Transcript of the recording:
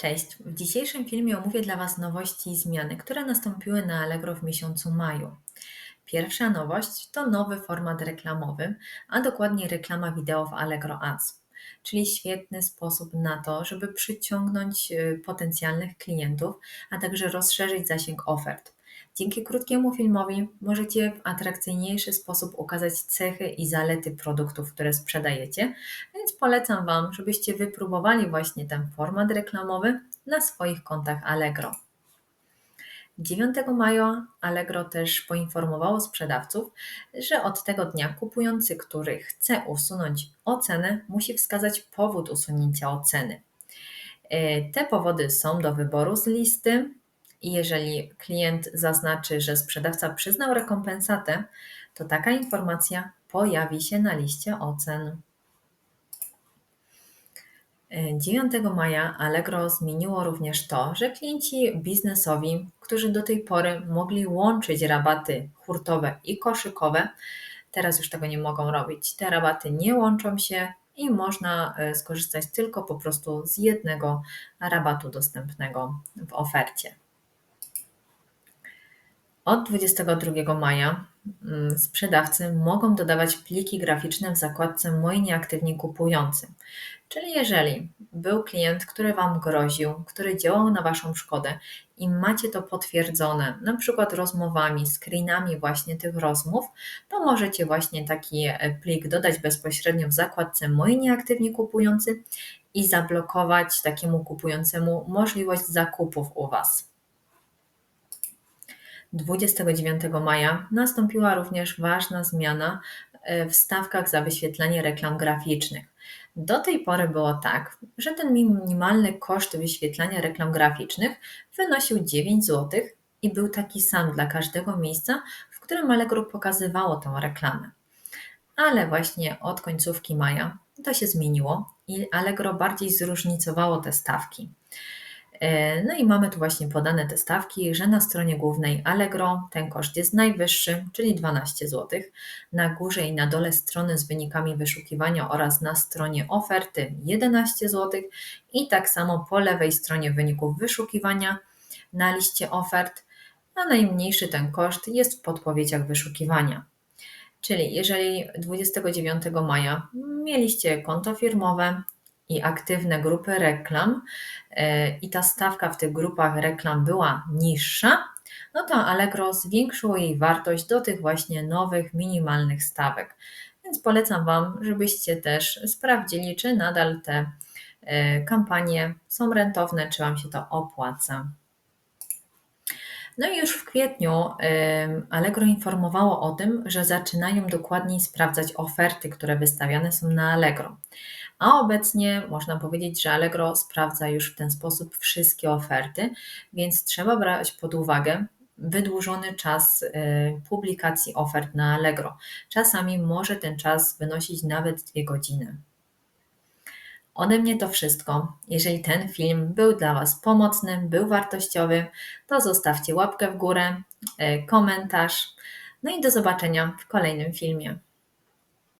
Cześć! W dzisiejszym filmie omówię dla Was nowości i zmiany, które nastąpiły na Allegro w miesiącu maju. Pierwsza nowość to nowy format reklamowy, a dokładnie reklama wideo w Allegro Ads, czyli świetny sposób na to, żeby przyciągnąć y, potencjalnych klientów, a także rozszerzyć zasięg ofert. Dzięki krótkiemu filmowi możecie w atrakcyjniejszy sposób ukazać cechy i zalety produktów, które sprzedajecie, więc polecam Wam, żebyście wypróbowali właśnie ten format reklamowy na swoich kontach Allegro. 9 maja Allegro też poinformowało sprzedawców, że od tego dnia kupujący, który chce usunąć ocenę, musi wskazać powód usunięcia oceny. E, te powody są do wyboru z listy, i jeżeli klient zaznaczy, że sprzedawca przyznał rekompensatę, to taka informacja pojawi się na liście ocen. 9 maja Allegro zmieniło również to, że klienci biznesowi, którzy do tej pory mogli łączyć rabaty hurtowe i koszykowe, teraz już tego nie mogą robić. Te rabaty nie łączą się i można e, skorzystać tylko po prostu z jednego rabatu dostępnego w ofercie. Od 22 maja mm, sprzedawcy mogą dodawać pliki graficzne w zakładce Moi nieaktywni kupujący. Czyli jeżeli był klient, który Wam groził, który działał na Waszą szkodę i macie to potwierdzone, na przykład rozmowami, screenami właśnie tych rozmów, to możecie właśnie taki e, plik dodać bezpośrednio w zakładce Moi nieaktywni kupujący i zablokować takiemu kupującemu możliwość zakupów u Was. 29 maja nastąpiła również ważna zmiana e, w stawkach za wyświetlanie reklam graficznych. Do tej pory było tak, że ten minimalny koszt wyświetlania reklam graficznych wynosił 9 zł i był taki sam dla każdego miejsca, w którym Allegro pokazywało tę reklamę. Ale właśnie od końcówki maja to się zmieniło i Allegro bardziej zróżnicowało te stawki. E, no i mamy tu właśnie podane te stawki, że na stronie głównej Allegro ten koszt jest najwyższy, czyli 12 zł. Na górze i na dole strony z wynikami wyszukiwania oraz na stronie oferty 11 zł i tak samo po lewej stronie wyników wyszukiwania na liście ofert, a najmniejszy ten koszt jest w podpowiedziach wyszukiwania. Czyli jeżeli 29 maja mieliście konto firmowe, i aktywne grupy reklam e, i ta stawka w tych grupach reklam była niższa, no to Allegro zwiększyło jej wartość do tych właśnie nowych, minimalnych stawek. Więc polecam Wam, żebyście też sprawdzili, czy nadal te e, kampanie są rentowne, czy Wam się to opłaca. No i już w kwietniu Allegro informowało o tym, że zaczynają dokładniej sprawdzać oferty, które wystawiane są na Allegro. A obecnie można powiedzieć, że Allegro sprawdza już w ten sposób wszystkie oferty, więc trzeba brać pod uwagę wydłużony czas y, publikacji ofert na Allegro. Czasami może ten czas wynosić nawet dwie godziny. Ode mnie to wszystko. Jeżeli ten film był dla Was pomocny, był wartościowy, to zostawcie łapkę w górę, y, komentarz. No i do zobaczenia w kolejnym filmie.